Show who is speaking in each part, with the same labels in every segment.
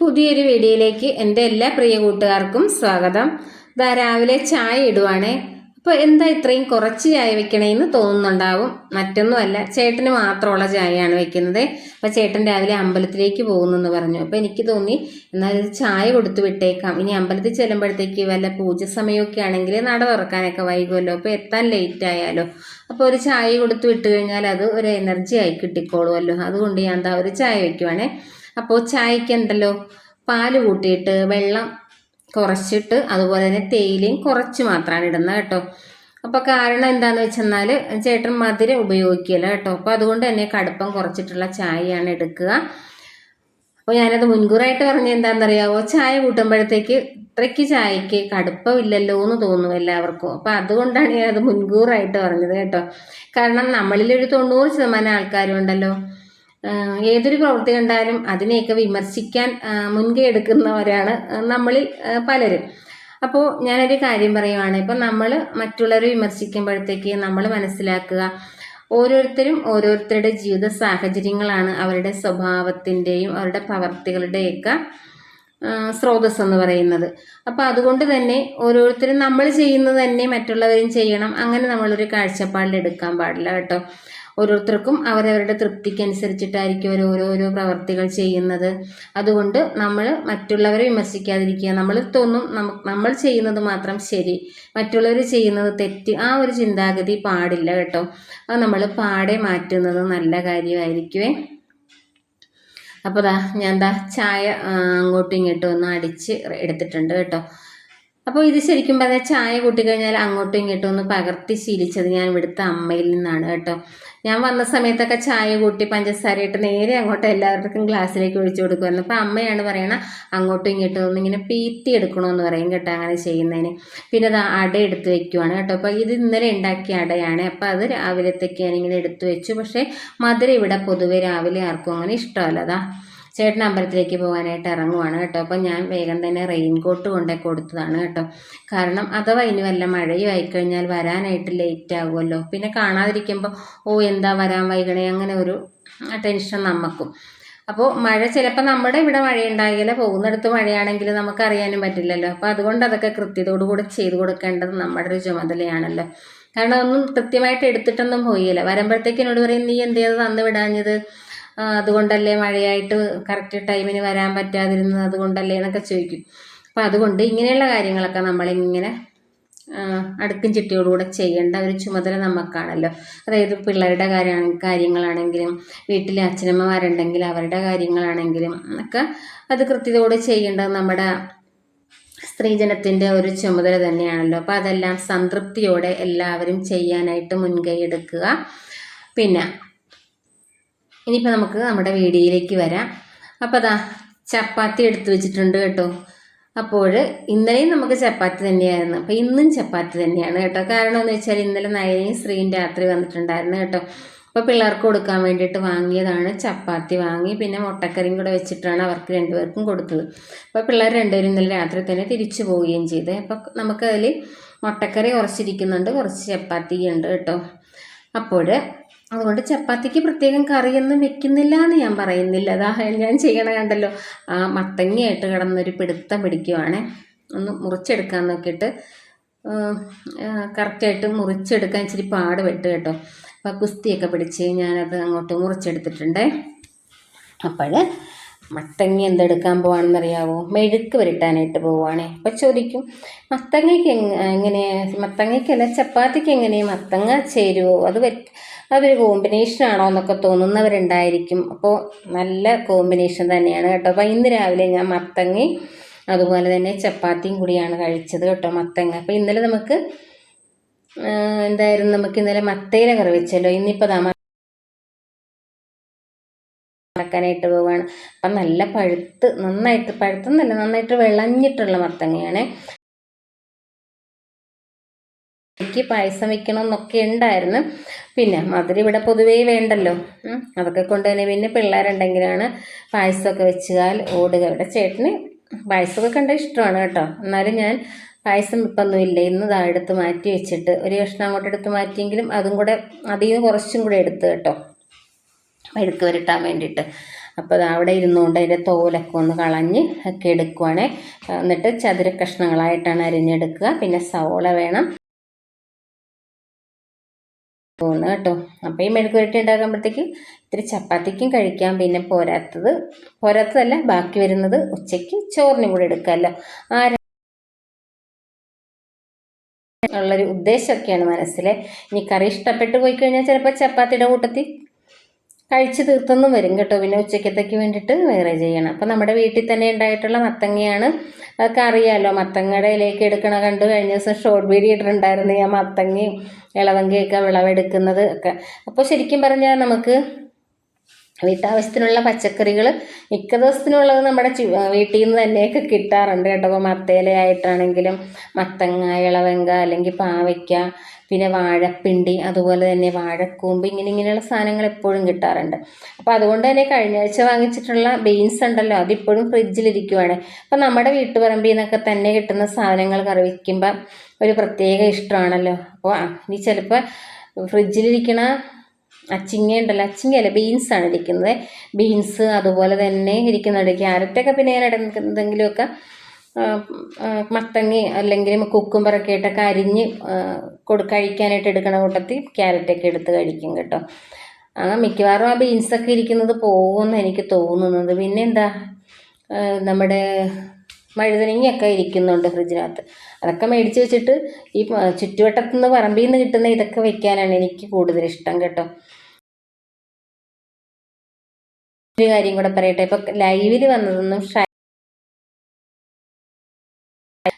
Speaker 1: പുതിയൊരു വീഡിയോയിലേക്ക് എന്റെ എല്ലാ പ്രിയ കൂട്ടുകാർക്കും സ്വാഗതം. ഇതാ രാവിലെ ചായ ഇടുവാണേ. അപ്പോൾ എന്താ ഇത്രയും കുറച്ച് ചായ വെക്കണേന്ന് തോന്നുന്നുണ്ടാവും. മറ്റൊന്നുമല്ല ചേട്ടന് മാത്രമുള്ള ചായയാണ് വെക്കുന്നത്. അപ്പോൾ ചേട്ടൻ രാവിലെ അമ്പലത്തിലേക്ക് പോകുന്നെന്ന് പറഞ്ഞു. അപ്പോൾ എനിക്ക് തോന്നി എന്നാൽ ചായ കൊടുത്തു വിട്ടേക്കാം. ഇനി അമ്പലത്തിൽ ചെല്ലുമ്പോഴത്തേക്ക് വല്ല പൂജ സമയമൊക്കെ ആണെങ്കിൽ നട തുറക്കാനൊക്കെ വൈകുമല്ലോ. അപ്പോൾ എത്താൻ ലേറ്റ് ആയാലോ. അപ്പോൾ ഒരു ചായ കൊടുത്തു വിട്ട് കഴിഞ്ഞാൽ അത് ഒരു എനർജി ആയി കിട്ടിക്കോളുമല്ലോ. അതുകൊണ്ട് ഞാൻ എന്താ ഒരു ചായ വെക്കുവാണേ. അപ്പോൾ ചായക്ക് ഉണ്ടല്ലോ പാൽ കൂട്ടിയിട്ട് വെള്ളം കുറച്ചിട്ട് അതുപോലെ തന്നെ തേയിലയും കുറച്ച് മാത്രമാണ് ഇടുന്നത് കേട്ടോ. അപ്പോൾ കാരണം എന്താണെന്ന് വെച്ചെന്നാൽ ചേട്ടൻ മധുരം ഉപയോഗിക്കില്ല കേട്ടോ. അപ്പോൾ അതുകൊണ്ട് തന്നെ കടുപ്പം കുറച്ചിട്ടുള്ള ചായയാണ് എടുക്കുക. അപ്പോൾ ഞാനത് മുൻകൂറായിട്ട് പറഞ്ഞ എന്താണെന്നറിയാവോ? ചായ കൂട്ടുമ്പോഴത്തേക്ക് ഇത്രയ്ക്ക് ചായക്ക് കടുപ്പമില്ലല്ലോ എന്ന് തോന്നും എല്ലാവർക്കും. അപ്പോൾ അതുകൊണ്ടാണ് ഞാനത് മുൻകൂറായിട്ട് പറഞ്ഞത് കേട്ടോ. കാരണം നമ്മളിലൊരു തൊണ്ണൂറ് ശതമാനം ആൾക്കാരും ഉണ്ടല്ലോ. ആഹ് ഏതൊരു പ്രവൃത്തി കണ്ടാലും അതിനെയൊക്കെ വിമർശിക്കാൻ മുൻകൈ എടുക്കുന്നവരാണ് നമ്മളിൽ പലരും. അപ്പോൾ ഞാനൊരു കാര്യം പറയുവാണ്. ഇപ്പം നമ്മൾ മറ്റുള്ളവരെ വിമർശിക്കുമ്പോഴത്തേക്ക് നമ്മൾ മനസ്സിലാക്കുക ഓരോരുത്തരും ഓരോരുത്തരുടെ ജീവിത സാഹചര്യങ്ങളാണ് അവരുടെ സ്വഭാവത്തിന്റെയും അവരുടെ പ്രവർത്തികളുടെയൊക്കെ സ്രോതസ് എന്ന് പറയുന്നത്. അപ്പം അതുകൊണ്ട് തന്നെ ഓരോരുത്തരും നമ്മൾ ചെയ്യുന്നത് തന്നെ മറ്റുള്ളവരും ചെയ്യണം. അങ്ങനെ നമ്മളൊരു കാഴ്ചപ്പാടിൽ എടുക്കാൻ പാടില്ല കേട്ടോ. ഓരോരുത്തർക്കും അവരവരുടെ തൃപ്തിക്ക് തൃപ്തിക്കനുസരിച്ചിട്ടായിരിക്കും അവർ ഓരോരോ പ്രവർത്തികൾ ചെയ്യുന്നത്. അതുകൊണ്ട് നമ്മൾ മറ്റുള്ളവരെ വിമർശിക്കാതിരിക്കുക. നമ്മൾ തോന്നും നമ്മൾ ചെയ്യുന്നത് മാത്രം ശരി. മറ്റുള്ളവർ ചെയ്യുന്നത് തെറ്റ്. ആ ഒരു ചിന്താഗതി പാടില്ല കേട്ടോ. അത് നമ്മൾ പാടെ മാറ്റുന്നത് നല്ല കാര്യമായിരിക്കുമേ അപ്പോൾ ദാ ഞാൻ ദാ ചായ അങ്ങോട്ടും ഇങ്ങോട്ടും ഒന്ന് അടിച്ച് എടുത്തിട്ടുണ്ട് കേട്ടോ. അപ്പോൾ ഇത് ശരിക്കും പറഞ്ഞാൽ ചായ കൂട്ടിക്കഴിഞ്ഞാൽ അങ്ങോട്ടും ഇങ്ങോട്ടും ഒന്ന് പകർത്തി ശീലിച്ചത് ഞാൻ ഇവിടുത്തെ അമ്മയിൽ നിന്നാണ് കേട്ടോ. ഞാൻ വന്ന സമയത്തൊക്കെ ചായ കൂട്ടി പഞ്ചസാര ഇട്ട് നേരെ അങ്ങോട്ട് എല്ലാവർക്കും ഗ്ലാസ്സിലേക്ക് ഒഴിച്ചു കൊടുക്കുമായിരുന്നു അപ്പോൾ അമ്മയാണ് പറയണ അങ്ങോട്ടും ഇങ്ങോട്ടും ഒന്ന് ഇങ്ങനെ പീറ്റി എടുക്കണമെന്ന് പറയും കേട്ടോ അങ്ങനെ ചെയ്യുന്നതിന്. പിന്നെ അത് അട എടുത്ത് വെക്കുവാണ് കേട്ടോ. അപ്പോൾ ഇത് ഇന്നലെ ഉണ്ടാക്കിയ അടയാണ്. അപ്പോൾ അത് രാവിലത്തേക്ക് ഞാനിങ്ങനെ എടുത്തു വെച്ചു. പക്ഷേ മധുരം ഇവിടെ പൊതുവെ രാവിലെ ആർക്കും അങ്ങനെ ഇഷ്ടമല്ല അതാ ചേട്ടൻ അമ്പലത്തിലേക്ക് പോകാനായിട്ട് ഇറങ്ങുവാണ് കേട്ടോ. അപ്പം ഞാൻ വേഗം തന്നെ റെയിൻ കോട്ട് കൊണ്ടേ കൊടുത്തതാണ് കേട്ടോ. കാരണം അഥവാ ഇനി വല്ല മഴയും ആയിക്കഴിഞ്ഞാൽ വരാനായിട്ട് ലേറ്റ് ആകുമല്ലോ പിന്നെ കാണാതിരിക്കുമ്പോൾ ഓ എന്താ വരാൻ വൈകണേ? അങ്ങനെ ഒരു ടെൻഷൻ നമുക്കും അപ്പോൾ മഴ ചിലപ്പോൾ നമ്മുടെ ഇവിടെ മഴയുണ്ടാകില്ല പോകുന്നിടത്ത് മഴയാണെങ്കിൽ നമുക്കറിയാനും പറ്റില്ലല്ലോ. അപ്പോൾ അതുകൊണ്ട് അതൊക്കെ കൃത്യതയോടുകൂടി ചെയ്തു കൊടുക്കേണ്ടത് നമ്മുടെ ഒരു ചുമതലയാണല്ലോ. കാരണം ഒന്നും കൃത്യമായിട്ട് എടുത്തിട്ടൊന്നും പോയില്ല. വരുമ്പോഴത്തേക്കിനോട് പറയും നീ എന്ത് ചെയ്തത് അന്ന് വിടാഞ്ഞത്? അതുകൊണ്ടല്ലേ മഴയായിട്ട് കറക്റ്റ് ടൈമിന് വരാൻ പറ്റാതിരുന്നത് അതുകൊണ്ടല്ലേ എന്നൊക്കെ ചോദിക്കും. അപ്പം അതുകൊണ്ട് ഇങ്ങനെയുള്ള കാര്യങ്ങളൊക്കെ നമ്മളിങ്ങനെ അടുക്കും ചിട്ടിയോടുകൂടെ ചെയ്യേണ്ട ഒരു ചുമതല നമുക്കാണല്ലോ അതായത് പിള്ളേരുടെ കാര്യമാണ് കാര്യങ്ങളാണെങ്കിലും വീട്ടിലെ അച്ഛനമ്മമാരുണ്ടെങ്കിൽ അവരുടെ കാര്യങ്ങളാണെങ്കിലും ഒക്കെ അത് കൃത്യതയോടെ ചെയ്യേണ്ടത് നമ്മുടെ സ്ത്രീജനത്തിന്റെ ഒരു ചുമതല തന്നെയാണല്ലോ. അപ്പോൾ അതെല്ലാം സംതൃപ്തിയോടെ എല്ലാവരും ചെയ്യാനായിട്ട് മുൻകൈ എടുക്കുക. പിന്നെ ഇനിയിപ്പോൾ നമുക്ക് നമ്മുടെ വീഡിയോയിലേക്ക് വരാം. അപ്പോൾ അതാ ചപ്പാത്തി എടുത്തു വെച്ചിട്ടുണ്ട് കേട്ടോ. അപ്പോൾ ഇന്നലെയും നമുക്ക് ചപ്പാത്തി തന്നെയായിരുന്നു. അപ്പോൾ ഇന്നും ചപ്പാത്തി തന്നെയാണ് കേട്ടോ. കാരണം എന്ന് വെച്ചാൽ ഇന്നലെ നയനയും സ്ത്രീയും രാത്രി വന്നിട്ടുണ്ടായിരുന്നു കേട്ടോ. അപ്പോൾ പിള്ളേർക്ക് കൊടുക്കാൻ വേണ്ടിയിട്ട് വാങ്ങിയതാണ്. ചപ്പാത്തി വാങ്ങി പിന്നെ മുട്ടക്കറിയും കൂടെ വെച്ചിട്ടാണ് അവർക്ക് രണ്ടുപേർക്കും കൊടുത്തത്. അപ്പോൾ പിള്ളേർ രണ്ടുപേരും ഇന്നലെ രാത്രി തന്നെ തിരിച്ചു പോവുകയും ചെയ്തു. അപ്പോൾ നമുക്കതിൽ മുട്ടക്കറി കുറച്ചിരിക്കുന്നുണ്ട്. കുറച്ച് ചപ്പാത്തി ഉണ്ട് കേട്ടോ. അപ്പോൾ അതുകൊണ്ട് ചപ്പാത്തിക്ക് പ്രത്യേകം കറിയൊന്നും വെക്കുന്നില്ല എന്ന് ഞാൻ പറയുന്നില്ല. അതാ ഞാൻ ചെയ്യണ കണ്ടല്ലോ. ആ മത്തങ്ങയായിട്ട് കിടന്നൊരു പിടുത്തം പിടിക്കുവാണേ. ഒന്ന് മുറിച്ചെടുക്കാൻ നോക്കിയിട്ട് കറക്റ്റായിട്ട് മുറിച്ചെടുക്കാൻ ഇച്ചിരി പാട് വെട്ട് കേട്ടോ. അപ്പോൾ കുസ്തിയൊക്കെ പിടിച്ച് ഞാനത് അങ്ങോട്ട് മുറിച്ചെടുത്തിട്ടുണ്ട്. അപ്പോൾ മത്തങ്ങ എന്തെടുക്കാൻ പോവാണെന്നറിയാവോ? മെഴുക്ക് വരട്ടാനായിട്ട് പോവുകയാണേ അപ്പോൾ ചോദിക്കും മത്തങ്ങയ്ക്ക് എങ്- എങ്ങനെ? മത്തങ്ങയ്ക്കല്ല ചപ്പാത്തിക്ക് എങ്ങനെ മത്തങ്ങ ചേരുവോ? അത് അതൊരു കോമ്പിനേഷൻ ആണോ എന്നൊക്കെ തോന്നുന്നവരുണ്ടായിരിക്കും. അപ്പോൾ നല്ല കോമ്പിനേഷൻ തന്നെയാണ് കേട്ടോ. അപ്പോൾ ഇന്ന് രാവിലെ ഞാൻ മത്തങ്ങയും അതുപോലെ തന്നെ ചപ്പാത്തിയും കൂടിയാണ് കഴിച്ചത് കേട്ടോ മത്തങ്ങ. അപ്പോൾ ഇന്നലെ നമുക്ക് എന്തായിരുന്നു? നമുക്ക് ഇന്നലെ മത്തയില കറി വെച്ചല്ലോ. ഇന്നിപ്പോൾ മറക്കാനായിട്ട് പോവുകയാണ് അപ്പം നല്ല പഴുത്ത് നന്നായിട്ട് പഴുത്തെന്നല്ല നന്നായിട്ട് വിളഞ്ഞിട്ടുള്ള മത്തങ്ങയാണ്. എനിക്ക് പായസം വെക്കണം എന്നൊക്കെ ഉണ്ടായിരുന്നു. പിന്നെ മധുരം ഇവിടെ പൊതുവേ വേണ്ടല്ലോ. അതൊക്കെ കൊണ്ട് തന്നെ പിന്നെ പിള്ളേരുണ്ടെങ്കിലാണ് പായസമൊക്കെ വെച്ചാൽ ഓടുക. ഇവിടെ ചേട്ടന് പായസമൊക്കെ കണ്ട ഇഷ്ടമാണ് കേട്ടോ. എന്നാലും ഞാൻ പായസം ഇപ്പൊന്നും ഇല്ല. ഇന്ന് ഇതാ എടുത്ത് മാറ്റി വെച്ചിട്ട് ഒരു കഷ്ണം അങ്ങോട്ട് എടുത്ത് മാറ്റിയെങ്കിലും അതും കൂടെ അതിൽ നിന്ന് കുറച്ചും കൂടെ എടുത്ത് കേട്ടോ. മെഴുക്ക് വരട്ടാൻ വേണ്ടിയിട്ട്. അപ്പോൾ അവിടെ ഇരുന്നുകൊണ്ട് അതിന്റെ തോലൊക്കെ ഒന്ന് കളഞ്ഞ് ഒക്കെ എടുക്കുവാണ്. എന്നിട്ട് ചതുര കഷ്ണങ്ങളായിട്ടാണ് അരിഞ്ഞെടുക്കുക. പിന്നെ സവോള വേണം. പോകുന്നത് കേട്ടോ. അപ്പോൾ ഈ മെഴുക്ക് പുരട്ടി ഉണ്ടാക്കുമ്പോഴത്തേക്ക് ഇത്തിരി ചപ്പാത്തിക്കും കഴിക്കാം. പിന്നെ പോരാത്തത് പോരാത്തതല്ല ബാക്കി വരുന്നത് ഉച്ചയ്ക്ക് ചോറിനും കൂടെ എടുക്കാമല്ലോ. ആ ഉള്ളൊരു ഉദ്ദേശമൊക്കെയാണ് മനസ്സിലെ. ഇനി കറി ഇഷ്ടപ്പെട്ട് പോയി കഴിഞ്ഞാൽ ചിലപ്പോൾ ചപ്പാത്തിയുടെ കൂട്ടത്തിൽ കഴിച്ച് തീർത്തൊന്നും വരും കേട്ടോ. പിന്നെ ഉച്ചക്കത്തേക്ക് വേണ്ടിയിട്ട് വേറെ ചെയ്യണം. അപ്പം നമ്മുടെ വീട്ടിൽ തന്നെ ഉണ്ടായിട്ടുള്ള മത്തങ്ങയാണ്. അതൊക്കെ അറിയാമല്ലോ മത്തങ്ങയുടെ ഇലയൊക്കെ എടുക്കണ കണ്ട് കഴിഞ്ഞ ദിവസം ഷോർട്ട് വീഡിയോ ഇട്ടിട്ടുണ്ടായിരുന്നു. ഞാൻ മത്തങ്ങയും ഇളവങ്കയൊക്കെ വിളവെടുക്കുന്നത് ഒക്കെ. അപ്പോൾ ശരിക്കും പറഞ്ഞാൽ നമുക്ക് വീട്ടാവശ്യത്തിനുള്ള പച്ചക്കറികൾ മിക്ക ദിവസത്തിനുള്ളത് നമ്മുടെ വീട്ടിൽ നിന്ന് തന്നെയൊക്കെ കിട്ടാറുണ്ട് കേട്ടോ. അപ്പോൾ മത്തേലയായിട്ടാണെങ്കിലും മത്തങ്ങ ഇളവങ്ക അല്ലെങ്കിൽ പാവയ്ക്ക പിന്നെ വാഴപ്പിണ്ടി അതുപോലെ തന്നെ വാഴക്കൂമ്പ് ഇങ്ങനെ ഇങ്ങനെയുള്ള സാധനങ്ങൾ എപ്പോഴും കിട്ടാറുണ്ട്. അപ്പോൾ അതുകൊണ്ട് തന്നെ കഴിഞ്ഞ ആഴ്ച വാങ്ങിച്ചിട്ടുള്ള ബീൻസ് ഉണ്ടല്ലോ അതിപ്പോഴും ഫ്രിഡ്ജിലിരിക്കുവാണ്. അപ്പോൾ നമ്മുടെ വീട്ടുപറമ്പിൽ നിന്നൊക്കെ തന്നെ കിട്ടുന്ന സാധനങ്ങൾ കറി വയ്ക്കുമ്പോൾ ഒരു പ്രത്യേക ഇഷ്ടമാണല്ലോ. അപ്പോൾ ഇനി ചിലപ്പോൾ ഫ്രിഡ്ജിലിരിക്കണ അച്ചിങ്ങ ഉണ്ടല്ലോ അച്ചിങ്ങയല്ല ബീൻസാണ് ഇരിക്കുന്നത് ബീൻസ് അതുപോലെ തന്നെ ഇരിക്കുന്നുണ്ട് ക്യാരറ്റൊക്കെ പിന്നെ ഞാൻ എന്തെങ്കിലുമൊക്കെ മത്തങ്ങി അല്ലെങ്കിൽ കുക്കുംബറൊക്കെ ഇട്ടൊക്കെ അരിഞ്ഞ് കൊടു കഴിക്കാനായിട്ട് എടുക്കണ കൂട്ടത്തിൽ ക്യാരറ്റൊക്കെ എടുത്ത് കഴിക്കും കേട്ടോ. ആ മിക്കവാറും ആ ബീൻസൊക്കെ ഇരിക്കുന്നത് പോകുമെന്ന് എനിക്ക് തോന്നുന്നത്. പിന്നെ എന്താ നമ്മുടെ മഴുതനങ്ങയൊക്കെ ഇരിക്കുന്നുണ്ട് ഫ്രിഡ്ജിനകത്ത്. അതൊക്കെ മേടിച്ച് വെച്ചിട്ട് ഈ ചുറ്റുവട്ടത്തുനിന്ന് പറമ്പിൽ നിന്ന് കിട്ടുന്ന ഇതൊക്കെ വെക്കാനാണ് എനിക്ക് കൂടുതൽ ഇഷ്ടം കേട്ടോ. ഒരു കാര്യം കൂടെ പറയട്ടെ. ഇപ്പൊ ലൈവിൽ വന്നതൊന്നും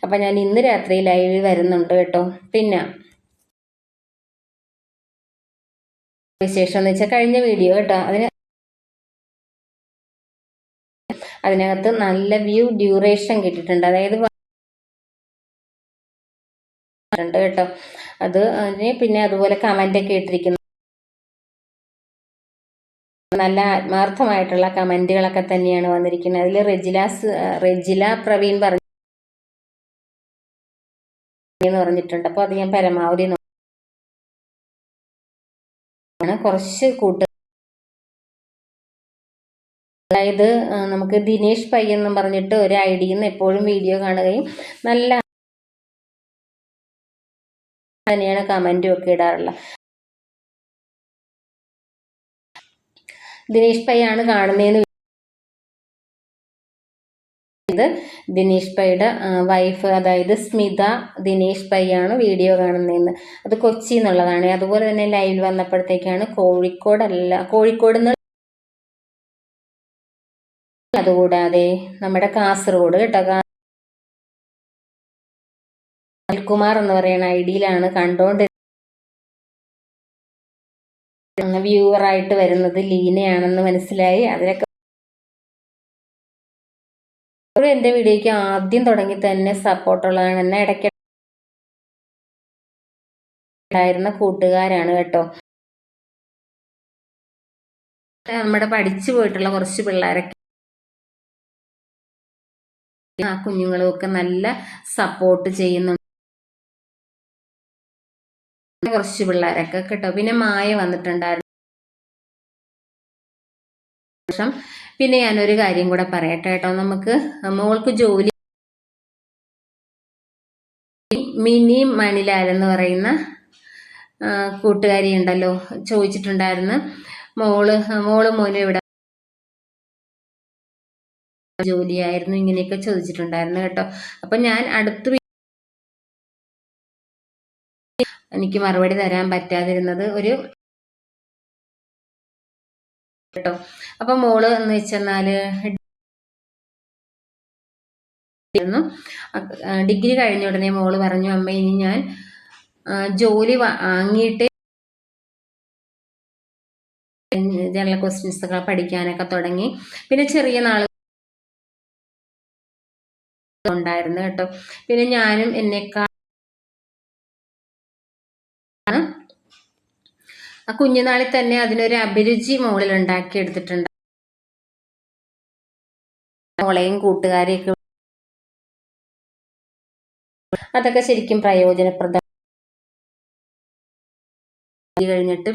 Speaker 1: അപ്പൊ ഞാൻ ഇന്ന് രാത്രി ലൈവിൽ വരുന്നുണ്ട് കേട്ടോ. പിന്നെ വിശേഷം എന്ന് വെച്ചാൽ കഴിഞ്ഞ വീഡിയോ കേട്ടോ. അതിന് അതിനകത്ത് നല്ല വ്യൂ ഡ്യൂറേഷൻ കിട്ടിയിട്ടുണ്ട്. അതായത് കേട്ടോ. അത് പിന്നെ അതുപോലെ കമന്റ് ഒക്കെ ഇട്ടിരിക്കുന്നു. നല്ല ആത്മാർത്ഥമായിട്ടുള്ള കമന്റുകളൊക്കെ തന്നെയാണ് വന്നിരിക്കുന്നത്. അതിൽ റെജിലാസ് റെജില പ്രവീൺ പറഞ്ഞു എന്ന് പറഞ്ഞിട്ടുണ്ട്. അപ്പോൾ അത് ഞാൻ പരമാവധി കുറച്ച് കൂട്ട് അതായത് നമുക്ക് ദിനേഷ് പൈ എന്ന് പറഞ്ഞിട്ട് ഒരു ഐ ഡിയിൽ നിന്ന് എപ്പോഴും വീഡിയോ കാണുകയും നല്ല തന്നെയാണ് കമന്റും ഒക്കെ ഇടാറുള്ളത്. ദിനേഷ് പൈ ആണ് കാണുന്നതെന്ന് ഇത് ദിനേഷ് പൈയുടെ വൈഫ് അതായത് സ്മിത ദിനേഷ് പൈ ആണ് വീഡിയോ കാണുന്നതെന്ന്. അത് കൊച്ചി എന്നുള്ളതാണ്. അതുപോലെ തന്നെ ലൈവിൽ വന്നപ്പോഴത്തേക്കാണ് കോഴിക്കോടല്ല കോഴിക്കോട് അതുകൂടാതെ നമ്മുടെ കാസർഗോഡ് കേട്ടോ. അനിൽകുമാർ എന്ന് പറയുന്ന ഐ ഡിയിലാണ് വ്യൂവറായിട്ട് വരുന്നത് ലീനയാണെന്ന് മനസ്സിലായി. അതിനൊക്കെ എന്റെ വീഡിയോക്ക് ആദ്യം തുടങ്ങി തന്നെ സപ്പോർട്ടുള്ളതാണ് എന്നെ ഇടയ്ക്ക് ഉണ്ടായിരുന്ന കൂട്ടുകാരാണ് കേട്ടോ. നമ്മുടെ പഠിച്ചു പോയിട്ടുള്ള കുറച്ച് പിള്ളേരൊക്കെ ആ കുഞ്ഞുങ്ങളും ഒക്കെ നല്ല സപ്പോർട്ട് ചെയ്യുന്നുണ്ട് കുറച്ച് പിള്ളേരൊക്കെ കേട്ടോ. പിന്നെ മായ വന്നിട്ടുണ്ടായിരുന്നു. പിന്നെ ഞാനൊരു കാര്യം കൂടെ പറയട്ടെ കേട്ടോ. നമുക്ക് മോൾക്ക് ജോലി മിനി മണിലാൽ എന്ന് പറയുന്ന കൂട്ടുകാരി ഉണ്ടല്ലോ ചോദിച്ചിട്ടുണ്ടായിരുന്നു. മോൾ മോൾ മോനും ഇവിടെ ജോലിയായിരുന്നു ഇങ്ങനെയൊക്കെ ചോദിച്ചിട്ടുണ്ടായിരുന്നു കേട്ടോ. അപ്പൊ ഞാൻ അടുത്ത് എനിക്ക് മറുപടി തരാൻ പറ്റാതിരുന്നത് ഒരു കേട്ടോ. അപ്പൊ മോൾ എന്ന് വെച്ചെന്നാൽ ഡിഗ്രി കഴിഞ്ഞ ഉടനെ മോൾ പറഞ്ഞു അമ്മ ഇനി ഞാൻ ജോലി വാങ്ങിയിട്ട് ജനറൽ ക്വസ്റ്റ്യൻസ് ഒക്കെ പഠിക്കാനൊക്കെ തുടങ്ങി. പിന്നെ ചെറിയ നാൾ ഉണ്ടായിരുന്നു കേട്ടോ. പിന്നെ ഞാനും എന്നെക്കാൾ ആ കുഞ്ഞുനാളിൽ തന്നെ അതിനൊരു അഭിരുചി മോളിൽ ഉണ്ടാക്കിയെടുത്തിട്ടുണ്ട് മോളെയും കൂട്ടുകാരെയൊക്കെ അതൊക്കെ ശരിക്കും പ്രയോജനപ്രദം. കഴിഞ്ഞിട്ട്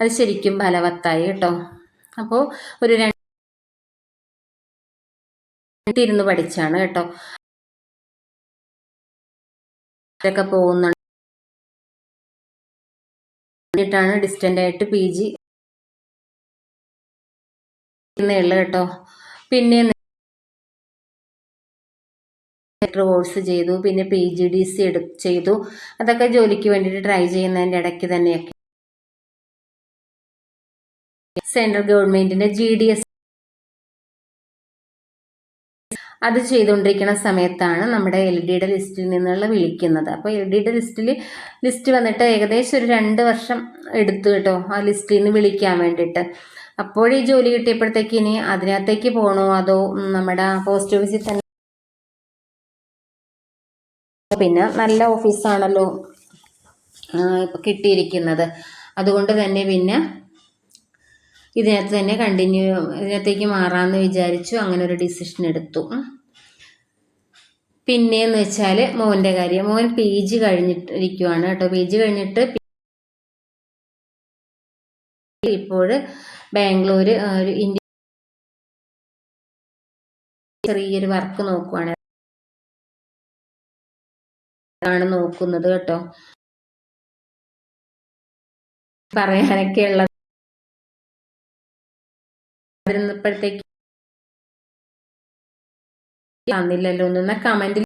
Speaker 1: അത് ശരിക്കും ഫലവത്തായി കേട്ടോ. അപ്പോൾ ഒരു രണ്ടിരുന്ന് പഠിച്ചാണ് കേട്ടോ. ഇതൊക്കെ പോകുന്നുണ്ട്. ാണ് ഡിസ്റ്റന്റ് ആയിട്ട് പി ജി ഉള്ളു കേട്ടോ. പിന്നെ കോഴ്സ് ചെയ്തു. പിന്നെ പി ജി ഡി സി എടു ചെയ്തു. അതൊക്കെ ജോലിക്ക് വേണ്ടിയിട്ട് ട്രൈ ചെയ്യുന്നതിന്റെ ഇടയ്ക്ക് തന്നെയൊക്കെ. സെൻട്രൽ ഗവൺമെന്റിന്റെ ജി ഡി എസ് അത് ചെയ്തുകൊണ്ടിരിക്കുന്ന സമയത്താണ് നമ്മുടെ എൽ ഡിയുടെ ലിസ്റ്റിൽ നിന്നുള്ള വിളിക്കുന്നത്. അപ്പോൾ എൽ ഡിയുടെ ലിസ്റ്റിൽ ലിസ്റ്റ് വന്നിട്ട് ഏകദേശം ഒരു രണ്ട് വർഷം എടുത്തു കേട്ടോ ആ ലിസ്റ്റിൽ നിന്ന് വിളിക്കാൻ വേണ്ടിയിട്ട്. അപ്പോഴീ ജോലി കിട്ടിയപ്പോഴത്തേക്ക് ഇനി അതിനകത്തേക്ക് പോകണോ അതോ നമ്മുടെ പോസ്റ്റ് ഓഫീസിൽ തന്നെ പിന്നെ നല്ല ഓഫീസാണല്ലോ ഇപ്പം കിട്ടിയിരിക്കുന്നത്. അതുകൊണ്ട് തന്നെ പിന്നെ ഇതിനകത്ത് തന്നെ കണ്ടിന്യൂ ഇതിനകത്തേക്ക് മാറാമെന്ന് വിചാരിച്ചു. അങ്ങനെ ഒരു ഡിസിഷൻ എടുത്തു. പിന്നെയെന്ന് വെച്ചാൽ മോന്റെ കാര്യം. മോൻ പി ജി കഴിഞ്ഞിട്ടിരിക്കുവാണ് കേട്ടോ. പി ജി കഴിഞ്ഞിട്ട് ഇപ്പോൾ ബാംഗ്ലൂർ ഒരു ഇന്ത്യ ചെറിയൊരു വർക്ക് നോക്കുവാണ്. നോക്കുന്നത് കേട്ടോ. പറയാനൊക്കെ ഉള്ളത് ഇരുന്നപ്പോഴത്തേക്ക് തന്നില്ലല്ലോ ഒന്നും കമന്റിൽ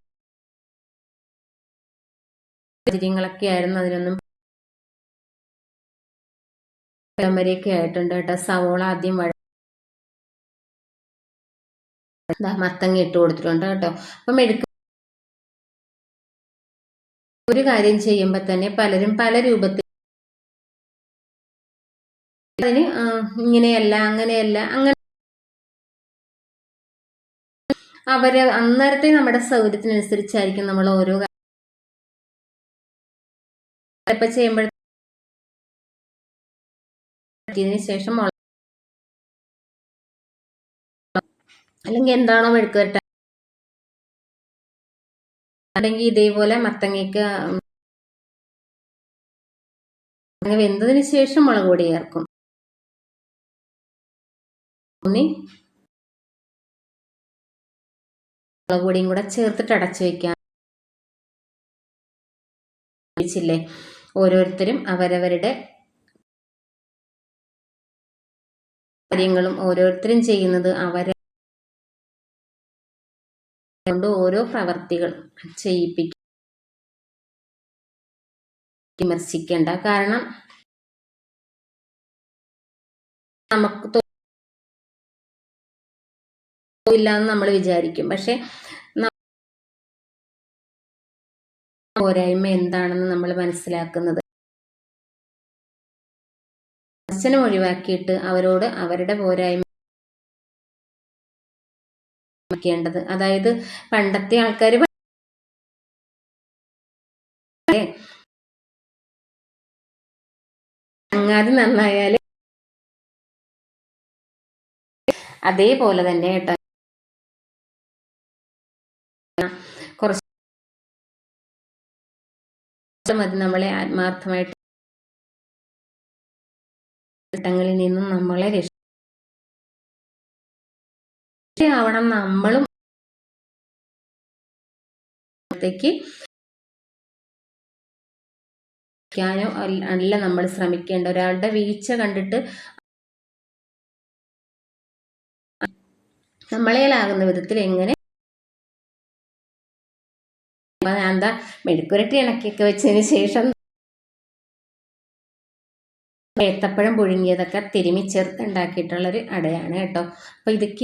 Speaker 1: സാഹചര്യങ്ങളൊക്കെ ആയിരുന്നു അതിനൊന്നും വരെയൊക്കെ ആയിട്ടുണ്ട് കേട്ടോ. സവോള ആദ്യം വഴ മത്തങ്ങ ഇട്ട് കൊടുത്തിട്ടുണ്ട് കേട്ടോ. അപ്പം മെഴുക്ക ഒരു കാര്യം ചെയ്യുമ്പോൾ തന്നെ പലരും പല രൂപത്തിൽ അതിന് ഇങ്ങനെയല്ല അങ്ങനെയല്ല അങ്ങനെ അവരെ അന്നേരത്തെ നമ്മുടെ സൗകര്യത്തിനനുസരിച്ചായിരിക്കും നമ്മൾ ഓരോ ഇപ്പം ശേഷം അല്ലെങ്കിൽ എന്താണോ മെഴുക്ക് അല്ലെങ്കിൽ ഇതേപോലെ മത്തങ്ങയ്ക്ക് വെന്തതിന് ശേഷം മുളക് പൊടി ചേർക്കും. മുളക് പൊടിയും കൂടെ ചേർത്തിട്ട് അടച്ചു വെക്കാൻ ില്ലേ? ഓരോരുത്തരും അവരവരുടെ കാര്യങ്ങളും ഓരോരുത്തരും ചെയ്യുന്നത് അവരെ കൊണ്ട് ഓരോ പ്രവർത്തികൾ ചെയ്യിപ്പിക്കും. വിമർശിക്കേണ്ട. കാരണം നമുക്ക് ഇല്ലാന്ന് നമ്മൾ വിചാരിക്കും. പക്ഷെ പോരായ്മ എന്താണെന്ന് നമ്മൾ മനസ്സിലാക്കുന്നത്. അച്ഛനും ഒഴിവാക്കിയിട്ട് അവരോട് അവരുടെ പോരായ്മ അതായത് പണ്ടത്തെ ആൾക്കാർ അങ്ങാതി നന്നായാൽ അതേപോലെ തന്നെ കേട്ടോ കുറച്ച് മതി നമ്മളെ ആത്മാർത്ഥമായിട്ട് ഘട്ടങ്ങളിൽ നിന്നും നമ്മളെ രക്ഷയാവണം നമ്മളും ാനോ അല്ല നമ്മൾ ശ്രമിക്കേണ്ട. ഒരാളുടെ വീഴ്ച കണ്ടിട്ട് നമ്മളേലാകുന്ന വിധത്തിൽ എങ്ങനെ എന്താ മെഴുക്കുരട്ടി ഇണക്കിയൊക്കെ വെച്ചതിന് ശേഷം ഏത്തപ്പഴം പുഴുങ്ങിയതൊക്കെ തിരുമി ചേർത്ത് ഉണ്ടാക്കിയിട്ടുള്ളൊരു അടയാണ് കേട്ടോ. അപ്പോൾ ഇതൊക്കെയാണ്